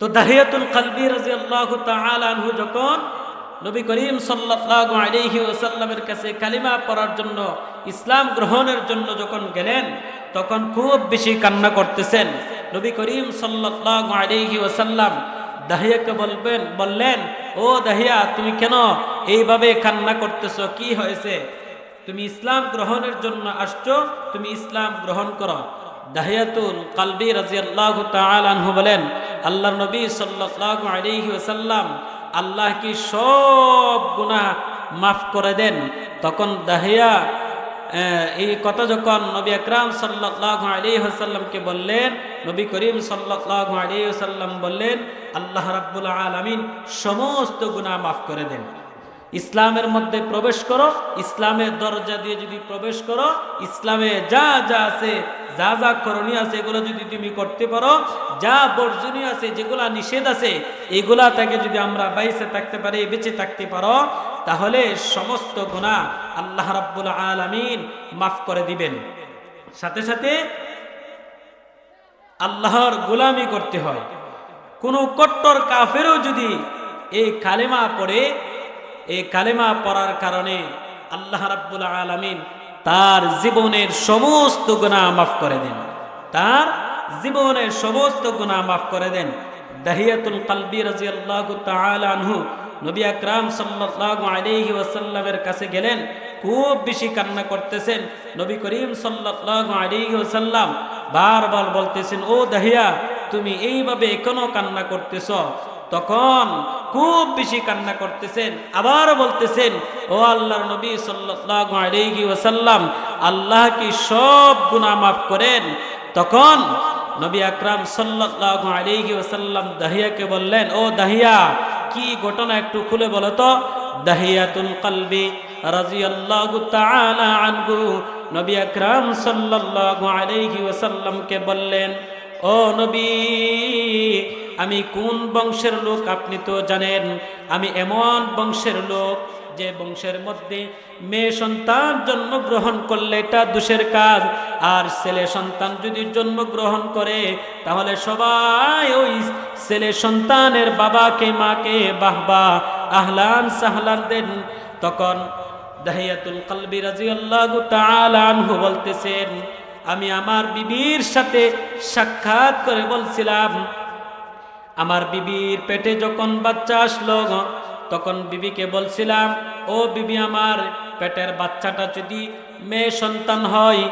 তো দাহিয়াতুল কালবি রাজিয়াল্লাহু তাআলা আনহু যখন নবী করিম সাল্লাল্লাহু আলাইহি ওয়াসাল্লামের কাছে কালিমা পড়ার জন্য, ইসলাম গ্রহণের জন্য যখন গেলেন, তখন খুব বেশি কান্না করতেছেন। নবী করিম সাল্লাল্লাহু আলাইহি ওয়াসাল্লাম দাহিয়াকে বলবেন, বললেন, ও দাহিয়া, তুমি কেন এইভাবে কান্না করতেছো? কি হয়েছে? তুমি ইসলাম গ্রহণের জন্য আসছো, তুমি ইসলাম গ্রহণ করো। দাহিয়াতুল কালবি রাজিয়াল্লাহু তাআলা আনহু বলেন, আল্লাহর নবী সাল্লাল্লাহু আলাইহি ওয়াসাল্লাম আল্লাহ কি সব গুনাহ মাফ করে দেন? তখন দাহিয়া এই কথা যখন নবী আকরাম সাল্লাল্লাহু আলাইহি ওয়াসাল্লামকে বললেন, নবী করিম সাল্লাল্লাহু আলাইহি ওয়াসাল্লাম বললেন, আল্লাহ রাব্বুল আলামিন সমস্ত গুনাহ মাফ করে দেন। ইসলামের মধ্যে প্রবেশ করো, ইসলামের দরজা দিয়ে যদি প্রবেশ করো, ইসলামে যা যা আছে, যা যা করণীয় আছে, এগুলো যদি তুমি করতে পারো, যা বর্জনীয় আছে, যেগুলা নিষেধ আছে, এগুলা থেকে যদি আমরা বাইসে থাকতে পারি, বেঁচে থাকতে পারো, তাহলে সমস্ত গুণা আল্লাহ রাব্বুল আলামিন মাফ করে দিবেন। সাথে সাথে আল্লাহর গোলামি করতে হয়। কোনো কট্টর কাফেরও যদি এই কালেমা পড়ে এই কালেমা পড়ার কারণে আল্লাহ রাব্বুল আলামিন তার জীবনের সমস্ত গুনাহ মাফ করে দেন। তার জীবনের সমস্ত গুনাহ মাফ করে দেন। দাহিয়াতুল কালবি রাদিয়াল্লাহু তাআলা আনহু নবী আকরাম সাল্লাল্লাহু আলাইহি ওয়াসাল্লামের কাছে গেলেন, খুব বেশি কান্না করতেছেন। নবী করিম সাল্লাল্লাহু আলাইহি ওয়াসাল্লাম বারবার বলতেছেন, ও দাহিয়া, তুমি এইভাবে কেন কান্না করতেছ? তখন খুব বেশি কান্না করতেছেন, আবার বলতেছেন, ও আল্লাহর নবী সাল্লাল্লাহু আলাইহি ওয়াসাল্লাম, আল্লাহ কি সব গুনাহ মাফ করেন? তখন নবী আকরাম সাল্লাল্লাহু আলাইহি ওয়াসাল্লাম দাহিয়াকে বললেন, ও দাহিয়া, কি ঘটনা একটু খুলে বলো তো? দাহিয়াতুল কলবি রাদিয়াল্লাহু তাআলা আনহু, নবী আকরাম সাল্লাল্লাহু আলাইহি ওয়াসাল্লামকে বললেন, ও নবী আমি কোন বংশের লোক আপনি তো জানেন? আমি এমন বংশের লোক যে বংশের মধ্যে মেয়ে সন্তান জন্মগ্রহণ করলে এটা দোষের কাজ, আর ছেলে সন্তান যদি জন্মগ্রহণ করে, তাহলে সবাই ওই ছেলে সন্তানের বাবাকে, মাকে বাহবা, আহলান সাহলান দেন। তখন দাহিয়াতুল কলবি রাজিয়াল্লাহু তাআলা আনহু বলতেছেন, আমি আমার বিবির সাথে সাক্ষাৎ করে বলছিলাম আমার বিবির পেটে যখন বাচ্চা আসলো তখন বিবিকে বলছিলাম, ও বিবি আমার, পেটের বাচ্চাটা যদি মেয়ে সন্তান হয়,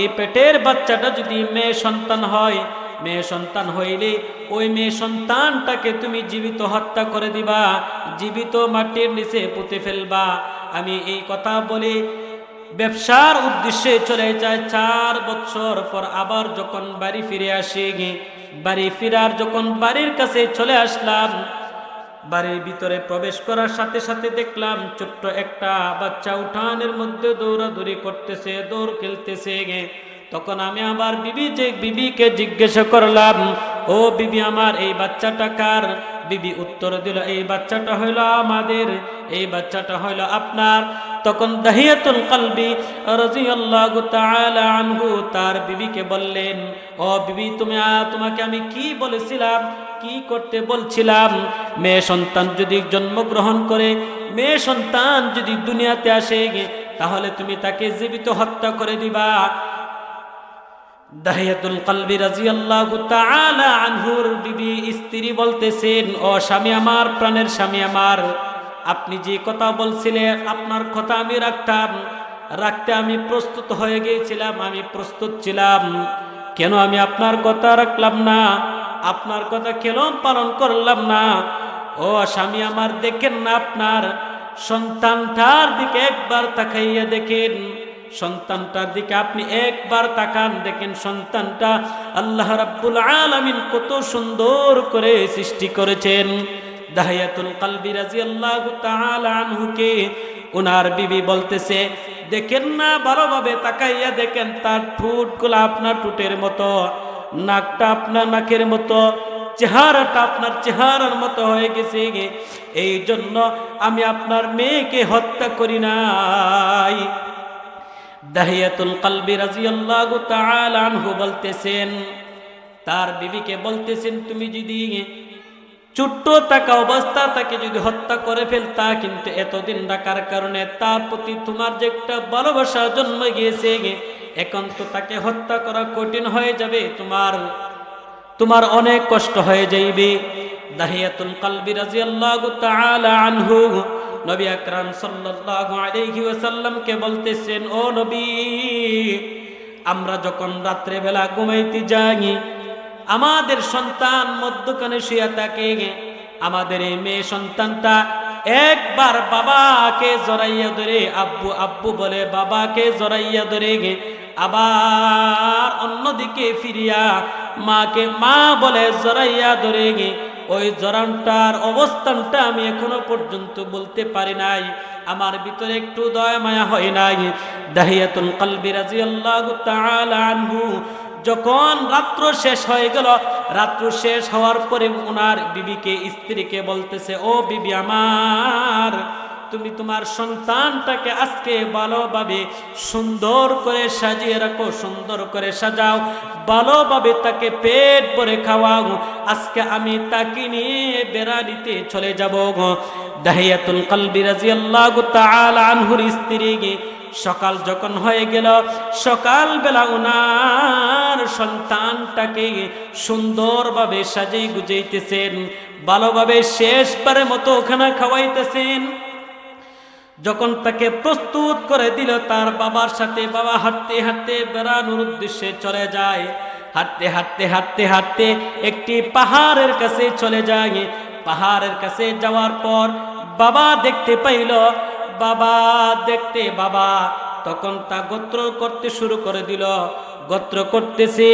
এই পেটের বাচ্চাটা যদি মেয়ে সন্তান হয়, মেয়ে সন্তান হইলে ওই মেয়ে সন্তানটাকে তুমি জীবিত হত্যা করে দিবা, জীবিত মাটির নিচে পুঁতে ফেলবা। আমি এই কথা বলে ব্যবসার উদ্দেশ্যে চলে যায় চার বছর পর আবার যখন বাড়ি ফিরে আসি বাড়ি ফিরার যখন বাড়ির কাছে চলে আসলাম, বাড়ির ভিতরে প্রবেশ করার সাথে সাথে দেখলাম ছোট্ট একটা বাচ্চা উঠানের মধ্যে দৌড়াদৌড়ি করতেছে, দৌড় খেলতেছে তখন আমি আমার বিবি যে, বিবিকে জিজ্ঞাসা করলাম, ও বিবি, আমার এই বাচ্চাটা কার? বিবি উত্তর দিল, এই বাচ্চাটা হইল আমাদের, এই বাচ্চাটা হইল আপনার। তখন দাহিয়াতুল কলবি রাদিয়াল্লাহু তাআলা আনহু তার বিবিকে বললেন, ও বিবি, তুমি তোমাকে আমি কি বলেছিলাম? কি করতে বলছিলাম? মেয়ে সন্তান যদি জন্মগ্রহণ করে, মেয়ে সন্তান যদি দুনিয়াতে আসে, তাহলে তুমি তাকে জীবিত হত্যা করে দিবা। দাহিয়াতুল কলবি রাজিয়াল্লাহু তাআলা আনহুর বিবি স্ত্রী বলতেছেন, ও স্বামী আমার, প্রাণের স্বামী আমার আপনি যে কথা বলছিলেন, আপনার কথা আমি রাখতাম। রাখতে আমি প্রস্তুত হয়ে গিয়েছিলাম, আমি প্রস্তুত ছিলাম। কেন আমি আপনার কথা রাখলাম না? আপনার কথা কেন পালন করলাম না? ও স্বামী আমার, দেখেন না আপনার। সন্তানটার দিকে একবার তাকাইয়া দেখেন। সন্তানটার দিকে আপনি একবার তাকান, দেখেন সন্তানটা আল্লাহ রাব্বুল আলামিন কত সুন্দর করে সৃষ্টি করেছেন। দাহিয়াতুল কালবি রাদিয়াল্লাহু তাআলা আনহুকে ওনার বিবি বলতেছে, দেখেন না, ভালোভাবে তাকাইয়া দেখেন, তার ঠোঁটগুলো আপনার ঠোঁটের মতো, নাকটা আপনার নাকের মতো, চেহারাটা আপনার চেহারার মতো হয়ে গেছে এই জন্য আমি আপনার মেয়েকে হত্যা করি নাই। দাহিয়াতুল কলবি রাজিয়াল্লাহু তাআলা আনহু বলতেছেন, তার বিবিকে বলতেছেন, তুমি যদি ছোট্ট থাকা অবস্থা, তাকে যদি হত্যা করে ফেলতা, কিন্তু এতদিন রাখার কারণে তার প্রতি তোমার যে একটা ভালোবাসা জন্ম গিয়েছে এখন তো তাকে হত্যা করা কঠিন হয়ে যাবে, তোমার তোমার অনেক কষ্ট হয়ে যাইবে। দাহিয়াতুল কালবি রাদিয়াল্লাহু তাআলা আনহু, নবী আকরাম সাল্লাল্লাহু আলাইহি ওয়াসাল্লামকে বলতেছেন, ও নবী, আমরা যখন রাত্রে বেলা ঘুমাইতে যাই আমাদের সন্তান মধ্যখানে শুয়ে থাকে আমাদের এই মেয়ে সন্তানটা একবার বাবাকে জড়াইয়া ধরে, আব্বু আব্বু বলে বাবাকে জড়াইয়া ধরে গে। আবার অন্যদিকে ফিরিয়া মাকে মা বলে জড়াইয়া ধরে গে। ওই জড়ানটার অবস্থানটা আমি এখনও পর্যন্ত বলতে পারি নাই। আমার ভিতরে একটু দয়া মায়া হয় নাই। দাহিয়াতুল কলবি রাজিয়াল্লাহু তাআলা আনহু যখন রাত্র শেষ হয়ে গেল, রাত্র শেষ হওয়ার পরে ওনার বিবিকে স্ত্রীকে বলতেছে, ও বিবি আমার, তুমি তোমার সন্তানটাকে আজকে ভালোভাবে সুন্দর করে সাজিয়ে রাখো, সুন্দর করে সাজাও, ভালোভাবে তাকে পেট ভরে খাওয়াও, আজকে আমি তাকে নিয়ে বেড়ানিতে চলে যাব গো। দাহিয়াতুল কলবি রাজিয়াল্লাহু তাআলা আনহুর স্ত্রী সকাল যখন হয়ে গেল সকাল বেলা উনার সন্তানটাকে সুন্দরভাবে সাজিয়ে গুজাইতেছেন, ভালোভাবে শেষবারের মতো ওখানে খাওয়াইতেছেন। যখন তাকে প্রস্তুত করে দিল, তার বাবার সাথে বাবা হাঁটতে হাঁটতে বেড়ানোর উদ্দেশ্যে চলে যায়। হাঁটতে হাঁটতে হাঁটতে হাঁটতে একটি পাহাড়ের কাছে চলে যায়। পাহাড়ের কাছে যাওয়ার পর বাবা দেখতে পাইল বাবা দেখতে বাবা। তখন তা গোত্র করতে শুরু করে দিল। গোত্র করতেছে,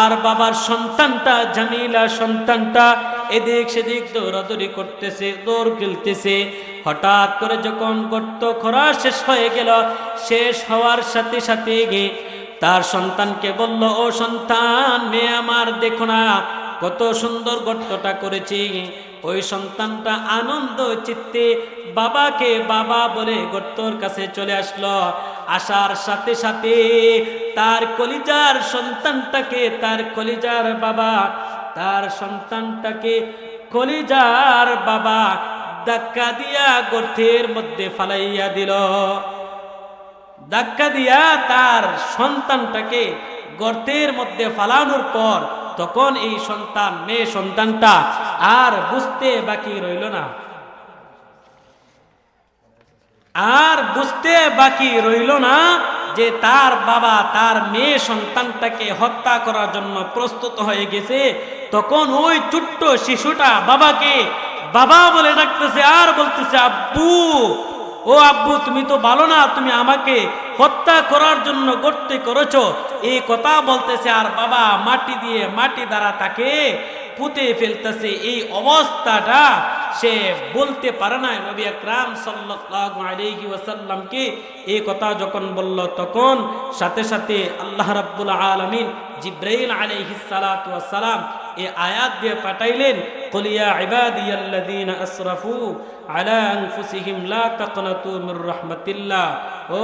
আর বাবার সন্তানটা, জামিলা সন্তানটা এদিক সেদিক দৌড়াদৌড়ি করতেছে, দৌড় খেলতেছে। হঠাৎ করে যখন গর্ত খরা শেষ হয়ে গেল, শেষ হওয়ার সাথে সাথে গিয়ে তার সন্তানকে বলল, ও সন্তান, মেয়ে আমার, দেখো না, কত সুন্দর গর্তটা করেছি। ওই সন্তানটা আনন্দ, চিত্তে বাবাকে বাবা বলে গর্তর কাছে চলে আসলো। আসার সাথে সাথে তার কলিজার সন্তানটাকে, তার কলিজার বাবা, তার সন্তানটাকে কলিজার বাবা ধাক্কা দিয়া গর্তের মধ্যে ফালাইয়া দিল। ধাক্কা দিয়া তার সন্তানটাকে গর্তের মধ্যে ফালানোর পর তখন এই সন্তান, মেয়ে সন্তানটা আর বুঝতে বাকি রইল না। আর বুঝতে বাকি রইল না যে তার বাবা, তার মেয়ে সন্তানটাকে হত্যা করার জন্য প্রস্তুত হয়ে গেছে। তখন ওই ছোট্ট শিশুটা বাবাকে, বাবা বলে ডাকতেছে, আর বলতেছে, আব্বু, ও আব্বু, তুমি তো ভালো না, তুমি আমাকে হত্যা করার জন্য করতে করেছ। এই কথা বলতেছে, আর বাবা মাটি দিয়ে মাটি দ্বারা তাকে পুঁতে ফেলতেছে। এই অবস্থাটা সে বলতে পারে না নবী আকরাম সাল্লাল্লাহু আলাইহি ওয়াসাল্লামকে এই কথা যখন বলল, তখন সাথে সাথে আল্লাহ রাব্বুল আলামিন জিব্রাইল আলাইহিস সালাতু ওয়াস সালাম এই আয়াত দিয়ে পাঠাইলেন কলিয়া ইবাদিয়াল্লাযীনা আসরাফু আলা আনফুসিহিম লা তাকনাতু মির রাহমাতিল্লাহ। ও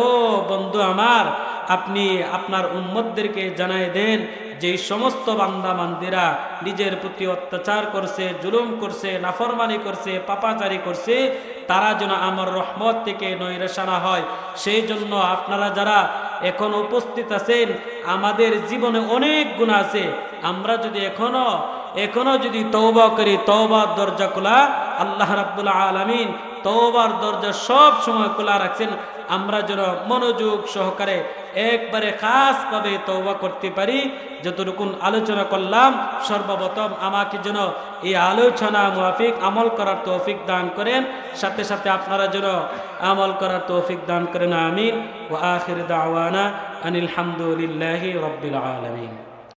বন্ধু আমার আপনি আপনার উম্মতদেরকে জানাই দেন যে সমস্ত বান্দা মান্দিরা নিজের প্রতি অত্যাচার করছে, জুলুম করছে, নাফরমানি করছে, পাপাচারি করছে, তারা যেন আমার রহমত থেকে নৈরাসানা হয়। সেই জন্য আপনারা যারা এখন উপস্থিত আছেন, আমাদের জীবনে অনেক গুণ আছে। আমরা যদি এখনও এখনও যদি তৌবা করি তৌবার দরজা খোলা, আল্লাহ রাব্বুল আলামিন তৌবার দরজা সব সময় খোলা রাখছেন। আমরা যেন মনোযোগ সহকারে একবারে খাসভাবে তৌবা করতে পারি। যতটুকুন আলোচনা করলাম, সর্বপ্রথম আমাকে যেন এই আলোচনা মুয়াফিক আমল করার তৌফিক দান করেন। সাথে সাথে আপনারা যেন আমল করার তৌফিক দান করেন। আমিন। ও আখির দাওয়ানা আনিল হামদুলিল্লাহি আলমিন।